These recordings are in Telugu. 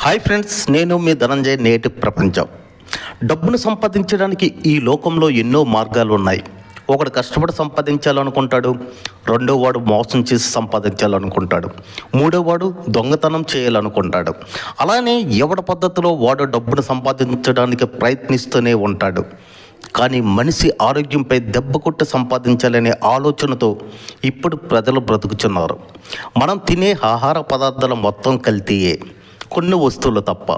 హాయ్ ఫ్రెండ్స్ నేను మీ ధనంజయ్ నేటి ప్రపంచం. డబ్బును సంపాదించడానికి ఈ లోకంలో ఎన్నో మార్గాలు ఉన్నాయి. ఒకడు కష్టపడి సంపాదించాలనుకుంటాడు రెండో వాడు మోసం చేసి సంపాదించాలనుకుంటాడు మూడో వాడు దొంగతనం చేయాలనుకుంటాడు. అలానే ఎవడ పద్ధతిలో వాడు డబ్బును సంపాదించడానికి ప్రయత్నిస్తూనే ఉంటాడు. కానీ మనిషి ఆరోగ్యంపై దెబ్బ కొట్టి సంపాదించాలనే ఆలోచనతో ఇప్పుడు ప్రజలు బ్రతుకుతున్నారు. మనం తినే ఆహార పదార్థాల మొత్తం కల్తీయే. కొన్ని వస్తువులు తప్ప.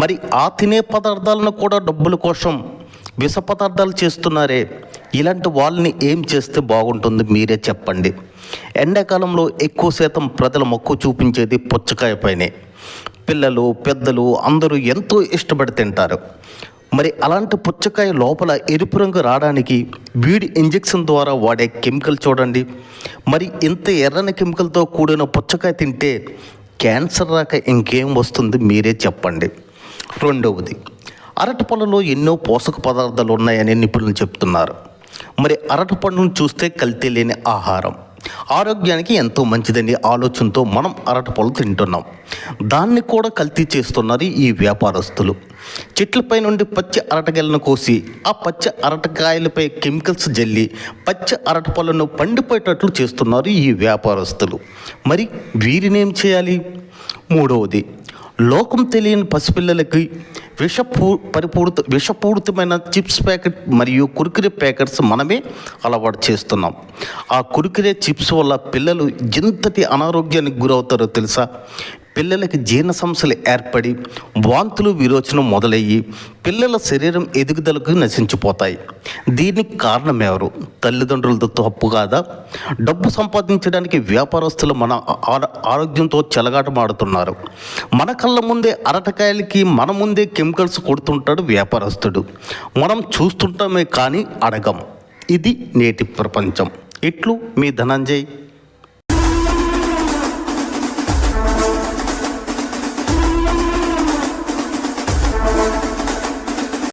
మరి ఆ తినే పదార్థాలను కూడా డబ్బుల కోసం విష పదార్థాలు చేస్తున్నారే. ఇలాంటి వాళ్ళని ఏం చేస్తే బాగుంటుంది మీరే చెప్పండి. ఎండాకాలంలో ఎక్కువ శాతం ప్రజలు మక్కువ చూపించేది పుచ్చకాయ పైనే. పిల్లలు పెద్దలు అందరూ ఎంతో ఇష్టపడి తింటారు. మరి అలాంటి పుచ్చకాయ లోపల ఎరుపు రంగు రావడానికి వీడి ఇంజెక్షన్ ద్వారా వాడే కెమికల్ చూడండి. మరి ఇంత ఎర్రని కెమికల్తో కూడిన పుచ్చకాయ తింటే క్యాన్సర్ రాక ఇంకేం వస్తుంది మీరే చెప్పండి. రెండవది అరటి పళ్ళలో ఎన్నో పోషక పదార్థాలు ఉన్నాయని నిపుణులు చెప్తున్నారు. మరి అరటి పండును చూస్తే కల్తీ లేని ఆహారం. ఆరోగ్యానికి ఎంతో మంచిదని ఆలోచనతో మనం అరటిపళ్ళు తింటున్నాం. దాన్ని కూడా కల్తీ చేస్తున్నారు ఈ వ్యాపారస్తులు. చెట్లపై నుండి పచ్చి అరటకాయలను కోసి ఆ పచ్చి అరటకాయలపై కెమికల్స్ జల్లి పచ్చి అరటిపళ్ళను పండిపోయేటట్లు చేస్తున్నారు ఈ వ్యాపారస్తులు. మరి వీరినేం చేయాలి? మూడవది లోకం తెలియని పసిపిల్లలకి విషపూ పరిపూరిత విషపూరితమైన చిప్స్ ప్యాకెట్ మరియు కురికిరే ప్యాకెట్స్ మనమే అలవాటు చేస్తున్నాం. ఆ కురికిరే చిప్స్ వల్ల పిల్లలు ఎంతటి అనారోగ్యానికి గురవుతారో తెలుసా? పిల్లలకి జీర్ణ సమస్యలు ఏర్పడి వాంతులు విరోచనం మొదలయ్యి పిల్లల శరీరం ఎదుగుదలకు నశించిపోతాయి. దీనికి కారణం ఎవరు? తల్లిదండ్రులతో తప్పు కాదా? డబ్బు సంపాదించడానికి వ్యాపారస్తులు మన ఆరోగ్యంతో చెలగాటమాడుతున్నారు. మన కళ్ళ ముందే అరటకాయలకి మన ముందే కెమికల్స్ కొడుతుంటాడు వ్యాపారస్తుడు. మనం చూస్తుంటామే కానీ అడగం. ఇది నేటి ప్రపంచం. ఇట్లు మీ ధనంజయ్.